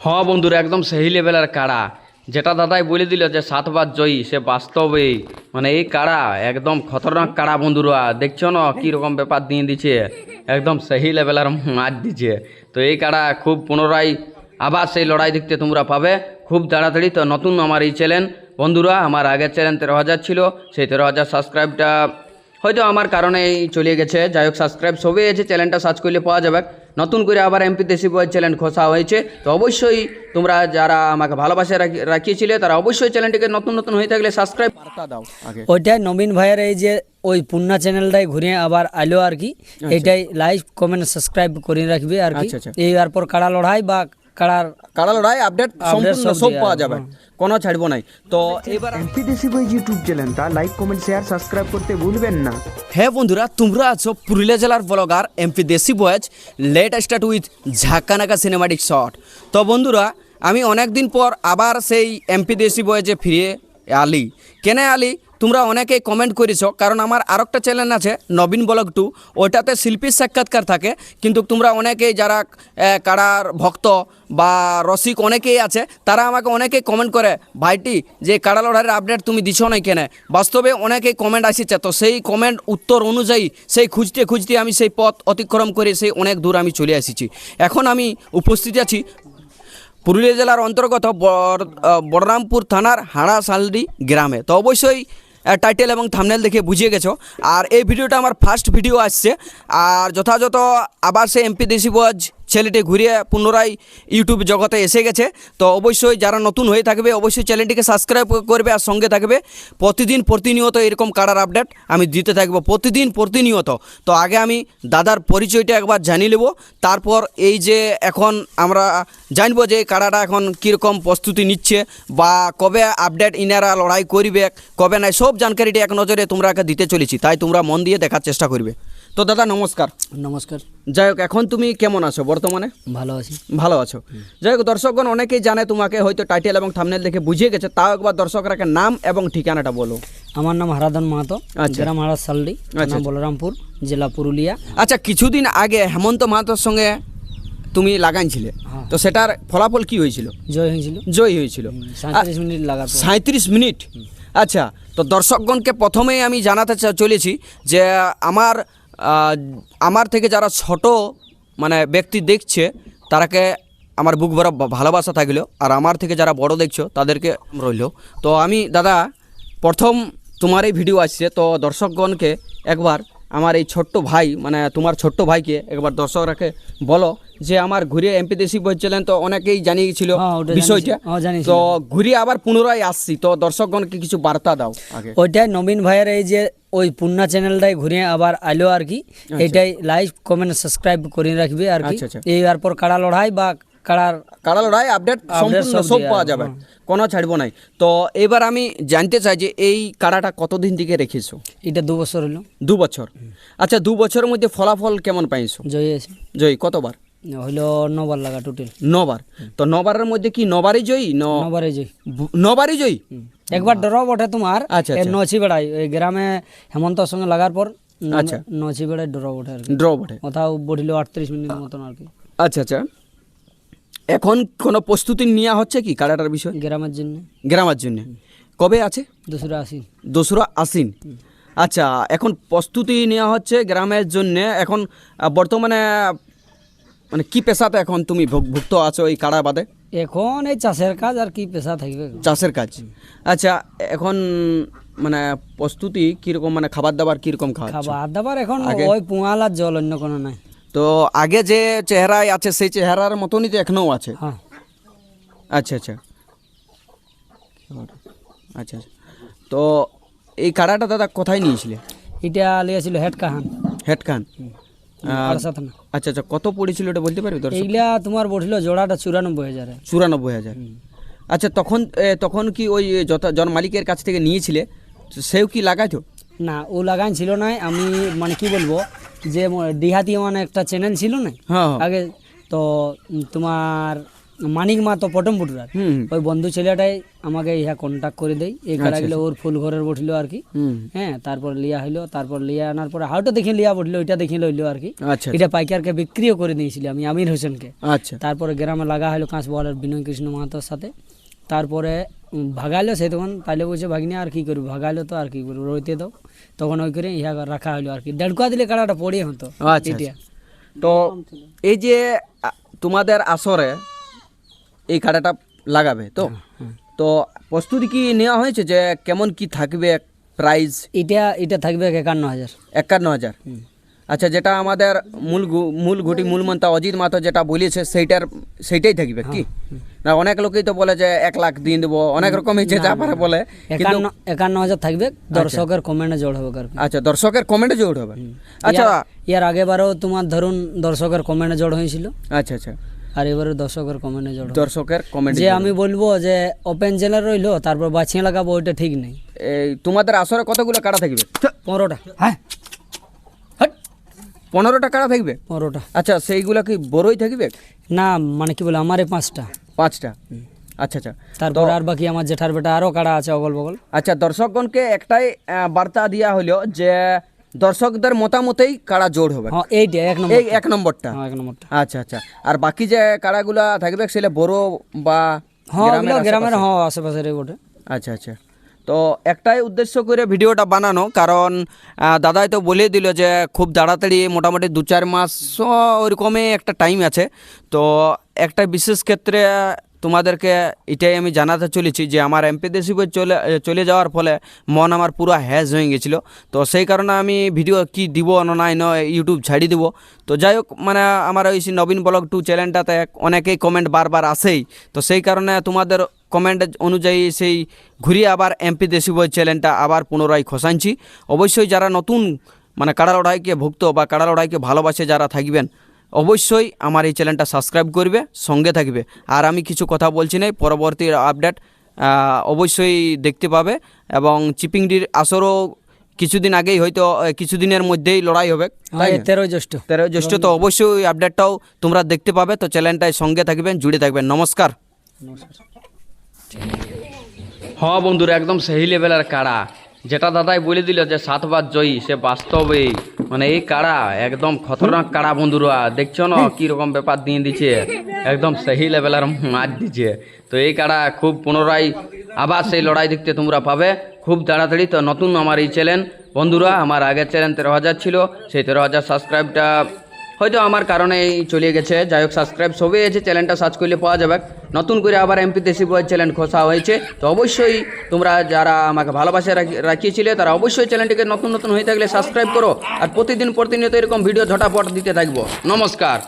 হ্যাঁ বন্ধুরা, একদম সেই লেভেলের কাড়া। যেটা দাদাই বলে দিল যে সাতবার জয়ী, সে বাস্তবে। মানে এই কাড়া, একদম খতরনাক কাড়া বন্ধুরা। দেখছ না কীরকম ব্যাপার দিয়ে দিচ্ছে? একদম সেই লেভেলের মাছ দিচ্ছে। তো এই কাড়া খুব পুনরায় আবার সেই লড়াই দেখতে তোমরা পাবে। খুব তাড়াতাড়ি তো নতুন আমার এই চ্যানেল বন্ধুরা, আমার আগের চ্যানেল তেরো হাজার ছিল, সেই তেরো হাজার সাবস্ক্রাইবটা হয়তো আমার কারণেই চলে গেছে। যাই হোক সাবস্ক্রাইব সবই আছে চ্যানেলটা সার্চ করলে পাওয়া যাবে। নতুন করে আবার এমপি দেশি বয় চ্যানেল খোসা হয়েছে। তো অবশ্যই তোমরা যারা আমাকে ভালোবাসে রাখিয়েছিলে তারা অবশ্যই চ্যানেলটিকে নতুন নতুন হয়ে থাকলে সাবস্ক্রাইব দাও ওইটাই নবীন ভাইয়ের এই যে ওই পুন্না চ্যানেলটাই ঘুরে আবার আলো আর কি। এটাই লাইক কমেন্ট সাবস্ক্রাইব করে রাখবে আর কি। আচ্ছা, আচ্ছা। এই আর পর কাড়া লড়াই বা কাড়ার কাড়া লড়াই আপডেট সম্পূর্ণ সব পাওয়া যাবে, কোনো ছাড়বো নাই। তো এবার এমপি দেশি বই ইউটিউব চ্যানেলটা লাইক কমেন্ট শেয়ার সাবস্ক্রাইব করতে ভুলবেন না। হ্যাঁ বন্ধুরা তোমরা আছো পুরুলিয়া জেলার blogger MP desi boys let start with Jhakanaka cinematic shot তো বন্ধুরা আমি অনেক দিন পর আবার সেই এমপি দেশি বয়েজে ফিরে আলি। কেন আলি? তোমরা অনেকেই কমেন্ট করেছ, কারণ আমার আর একটা চ্যানেল আছে, নবীন ব্লগ টু ওটাতে শিল্পীর সাক্ষাৎকার থাকে, কিন্তু তোমরা অনেকেই যারা কাড়ার ভক্ত বা রসিক অনেকেই আছে, তারা আমাকে অনেকেই কমেন্ট করে, ভাইটি, যে কাড়া লড়াইয়ের আপডেট তুমি দিছ না কেনে বাস্তবে অনেকেই কমেন্ট আসছে, তো সেই কমেন্ট উত্তর অনুযায়ী, সেই খুঁজতে খুঁজতে আমি সেই পথ অতিক্রম করে সেই অনেক দূর আমি চলে এসেছি। এখন আমি উপস্থিত আছি পুরুলিয়া জেলার অন্তর্গত বড়রামপুর থানার হাড়াশালডি গ্রামে। তো অবশ্যই টাইটেল এবং থামনেল দেখে বুঝিয়ে গেছো। আর এই ভিডিওটা আমার ফার্স্ট ভিডিও আসছে। আর যথাযথ আবার সে এমপি দেশি বজ ছেলেটি ঘুরিয়ে পুনরায় ইউটিউব জগতে এসে গেছে। তো অবশ্যই যারা নতুন হয়ে থাকবে, অবশ্যই চ্যানেলটিকে সাবস্ক্রাইব করবে আর সঙ্গে থাকবে। প্রতিদিন প্রতিনিয়ত এরকম কাড়ার আপডেট আমি দিতে থাকব, প্রতিদিন প্রতিনিয়ত। তো আগে আমি দাদার পরিচয়টা একবার জানিয়ে নেব। তারপর এই যে এখন আমরা জানব যে এই কাড়াটা এখন কীরকম প্রস্তুতি নিচ্ছে বা কবে আপডেট ইনারা লড়াই করবে, কবে নাই, সব জানকারিটা এক নজরে তোমরা দিতে চলেছি। তাই তোমরা মন দিয়ে দেখার চেষ্টা করবে। তো দাদা নমস্কার। নমস্কার। যাই হোক এখন তুমি কেমন আছো বর্তমানে? ভালো আছি। ভালো আছো। যাই হোক দর্শকগণ অনেকেই জানে তোমাকে হয়তো টাইটেল এবং থামনেল দেখে বুঝিয়ে গেছে তাও একবার দর্শকরাকে নাম এবং ঠিকানাটা বলো। আমার নাম হারাধন মাহাতো আচ্ছা। গ্রাম হারা সালডি আচ্ছা। বলরামপুর জেলা পুরুলিয়া। আচ্ছা কিছুদিন আগে হেমন্ত মাহাতোর সঙ্গে তুমি লাগাইছিলে হ্যাঁ। তো সেটার ফলাফল কি হয়েছিল? জয় হয়েছিল। জয় হয়েছিল। সাঁত্রিশ মিনিট লাগা সাঁত্রিশ মিনিট? আচ্ছা তো দর্শকগণকে প্রথমেই আমি জানাতে চলেছি যে আমার আমার থেকে যারা ছোট মানে ব্যক্তি দেখছে, তারাকে আমার বুক ভরা ভালোবাসা থাকল। আর আমার থেকে যারা বড় দেখছ, তাদেরকে রইল। তো আমি, দাদা, প্রথম তোমার এই ভিডিও আসছে, তো দর্শকগণকে একবার আমার এই ছোট্ট ভাই মানে তোমার ছোট্ট ভাইকে একবার দর্শকরাকে বলো যে আমার ঘুরে এমপি দেশি বলছিলেন তো অনেকেই জানিয়েছিল হ্যাঁ। বিষয়টা। হ্যাঁ, তো ঘুরে আবার পুনরায় আসছি। তো দর্শকগণকে কিছু বার্তা দাও ওইটাই নবীন ভাইয়ের এই যে ওই পুন্না চ্যানেলটাই ঘুরে আবার আলো আর কি। এইটাই লাইক কমেন্ট সাবস্ক্রাইব করে রাখবে আর কি। আচ্ছা, আচ্ছা। এই আর পর কাড়া লড়াই বা কাড়ার কাড়া লড়াই আপডেট সম্পূর্ণ সব পাওয়া যাবে, যাবে কোনো ছাড়বো নাই। তো এবার আমি জানতে চাই যে এই কাড়াটা কতদিন থেকে রেখেছো? এটা দু বছর হলো। দু বছর। আচ্ছা দু বছরের মধ্যে ফলাফল কেমন পাইছো? জয় আছে জয়ী কতবার? হইল নবার লাগা টোটাল নবার। তো নবারের মধ্যে কি নবারই জয়ী? নবারে জয়। নবারই জয়ী? একবার ডর বটে তোমার আচ্ছা, আচ্ছা। নছি বেড়াই ওই গ্রামে হেমন্তর সঙ্গে লাগার পর আচ্ছা। নছি বেড়াই ডর বটে আর ড্র বটে। কোথাও বঠিল আটত্রিশ মিনিট মতন আর কি। আচ্ছা আচ্ছা। এখন কোনো প্রস্তুতি নেওয়া হচ্ছে কি কাড়াটার বিষয়? গ্রামের জন্য। গ্রামের জন্য। কবে আছে? দোসরা আসি দোসরা আশ্বিন। আচ্ছা এখন প্রস্তুতি নেওয়া হচ্ছে গ্রামের জন্য। এখন বর্তমানে মানে কি পেশাতে এখন তুমি ভুক- ভুক্ত আছো এই কাড়া বাদে? এখন এই চাষের কাজ আর কি পেশা থাকবে। চাষের কাজ। আচ্ছা এখন মানে প্রস্তুতি কীরকম মানে খাবার দাবার কীরকম খাওয়া খাবার দাবার এখন ওই পুঙাল আর জল অন্য কোনো নাই। তো আগে যে চেহারায় আছে সেই চেহারার মতনই তো এখনও আছে? হ্যাঁ। আচ্ছা আচ্ছা। আচ্ছা আচ্ছা। তো এই কাড়াটা দাদা কোথায় নিয়েছিলে? এটা লিয়েছিল হেড কাহান। হেড খান আচ্ছা আচ্ছা কত পড়েছিল এটা বলতে পারবি এইগুলা তোমার পড়ছিল জোড়াটা চুরানব্বই হাজার। চুরানব্বই হাজার। আচ্ছা তখন তখন কি ওই যত জন মালিকের কাছ থেকে নিয়েছিলে? সেও কি লাগাইতো? না ও লাগান ছিল না আমি মানে কি বলব যে ডিহাতি মানে একটা চ্যানেল ছিল না? হ্যাঁ হ্যাঁ। আগে তো তোমার মানিক মা তো পটম পুটুরার ওই বন্ধু ছেলেটাই আমাকে ইহা কন্ট্যাক্ট করে দেয়। এই কাড়াগুলো ওর ফুল ঘরের বসল আর কি। হ্যাঁ তারপর লিয়া হইল তারপর লিয়া আনার পরে হাউটা দেখে লিয়া বসল ওইটা দেখে লইলো আর কি। আচ্ছা এটা পাইকারকে বিক্রিও করে দিয়েছিলাম আমি আমির হোসেনকে। আচ্ছা। তারপরে গ্রামে লাগা হলো কাঁচ বলের বিনয় কৃষ্ণ মাহাতোর সাথে। তারপরে ভাগাইলো সে তখন তাইলে বলছে ভাগিনি আর কি করব? ভাগাইলো তো আর কি করব? রইতে দাও। তখন ওই করে ইহা রাখা হলো আর কি। দেড়কুয়া দিলে কাড়াটা পড়ে হতো আচ্ছা তো এই যে তোমাদের আসরে এই কাটাটা লাগাবে তো? তো প্রস্তুতি কি নেওয়া হয়েছে যে কেমন কি থাকবে প্রাইস এটা এটা থাকবে একান্ন হাজার। একান্ন হাজার? আচ্ছা যেটা আমাদের মূল মূল ঘুটি মূল মন্ত্র অজিত মাতো যেটা বলেছে সেইটার সেইটাই থাকবে কি? না অনেক লোকেই তো বলে যে এক লাখ দিয়ে দেবো অনেক রকমই যে যা পারে বলে একান্ন একান্ন হাজার থাকবে দর্শকের কমেন্টে জোড় হবে আচ্ছা দর্শকের কমেন্টে জোর হবে। আচ্ছা। ইয়ার- ইয়ার আগেবারও তোমার ধরুন দর্শকের কমেন্টে জড় হয়েছিল। আচ্ছা আচ্ছা। আর এবারে দর্শকের কমেন্টে জড় দর্শকের কমেন্টে যে আমি বলব যে ওপেন জেলার রইল তারপর বাছিয়ে লাগাবো ওইটা ঠিক নেই। এই তোমাদের আসরে কতগুলো কাটা থাকবে? পনেরোটা। হ্যাঁ। পনেরোটা কাটা থাকবে? পনেরোটা। আচ্ছা সেইগুলা কি বড়ই থাকবে? না মানে কি বলে আমার পাঁচটা। পাঁচটা? আচ্ছা আচ্ছা। তারপর আর বাকি আমার জেঠার বেটা আরও কাড়া আছে অগল বগল। আচ্ছা দর্শকগণকে একটাই বার্তা দেওয়া হলো যে দর্শকদের মতামতেই কাড়া জোর হবে? হ্যাঁ এইটা এক নম্বর এই এক নম্বরটা? হ্যাঁ এক নম্বরটা। আচ্ছা আচ্ছা। আর বাকি যে কাড়াগুলা থাকবে সেটা বড় বা হ্যাঁ গ্রামের ওগুলো গ্রামের হ্যাঁ আশেপাশের বটে। আচ্ছা আচ্ছা। তো একটাই উদ্দেশ্য করে ভিডিওটা বানানো কারণ দাদাই তো বলে দিল যে খুব তাড়াতাড়ি মোটামুটি দু চার মাস ওরকমই একটা টাইম আছে। তো একটা বিশেষ ক্ষেত্রে তোমাদেরকে এটাই আমি জানাতে চলেছি যে আমার এমপি দেশি বই চলে চলে যাওয়ার ফলে মন আমার পুরো হ্যাজ হয়ে গেছিল। তো সেই কারণে আমি ভিডিও কি দিব নাই নয় ইউটিউব ছাড়ি দিব। তো যাই হোক মানে আমার ওই নবীন ব্লগ টু চ্যানেলটাতে অনেকেই কমেন্ট বারবার আসেই তো সেই কারণে তোমাদের কমেন্ট অনুযায়ী সেই ঘুরিয়ে আবার এমপি দেশি বই চ্যানেলটা আবার পুনরায় খসানছি অবশ্যই যারা নতুন মানে কাড়া লড়াইকে ভুক্ত বা কাড়া লড়াইকে ভালোবাসে যারা থাকবেন অবশ্যই আমার এই চ্যানেলটা সাবস্ক্রাইব করবে সঙ্গে থাকবে। আর আমি কিছু কথা বলছি না পরবর্তী আপডেট অবশ্যই দেখতে পাবে এবং চিপিংডির আসরও কিছুদিন আগেই হয়তো কিছুদিনের মধ্যেই লড়াই হবে হ্যাঁ তেরোই জ্যৈষ্ঠ। তেরো জ্যৈষ্ঠ তো অবশ্যই আপডেটটাও তোমরা দেখতে পাবে তো চ্যানেলটায় সঙ্গে থাকবেন জুড়ে থাকবেন। নমস্কার। হ বন্ধুরা একদম সেই লেভেলের কাড়া যেটা দাদাই বলে দিল যে সাতবার জয়ী সে বাস্তবে মানে এই কাড়া একদম খতরনাক কাড়া বন্ধুরা? দেখছ না কি রকম ব্যাপার দিয়ে দিচ্ছে? একদম সেই লেভেলের মার দিচ্ছে। তো এই কাড়া খুব পুনরায় আবার সেই লড়াই দেখতে তোমরা পাবে। খুব তাড়াতাড়ি তো নতুন আমার এই চ্যানেল বন্ধুরা আমার আগের চ্যানেল তেরো হাজার ছিল সেই তেরো হাজার সাবস্ক্রাইবটা হয়তো আমার কারণেই চলে গেছে। যাই হোক সাবস্ক্রাইব সবই আছে চ্যানেলটা সার্চ করলে পাওয়া যাবে। নতুন করে আবার এমপিতে বয় চ্যানেল খোসা হয়েছে। তো অবশ্যই তোমরা যারা আমাকে ভালোবাসে রাখিয়েছিলে, তারা অবশ্যই চ্যানেলটিকে নতুন নতুন হয়ে থাকলে সাবস্ক্রাইব করো। আর প্রতিদিন প্রতিনিয়ত এরকম ভিডিও ঝটাপট দিতে থাকব। নমস্কার।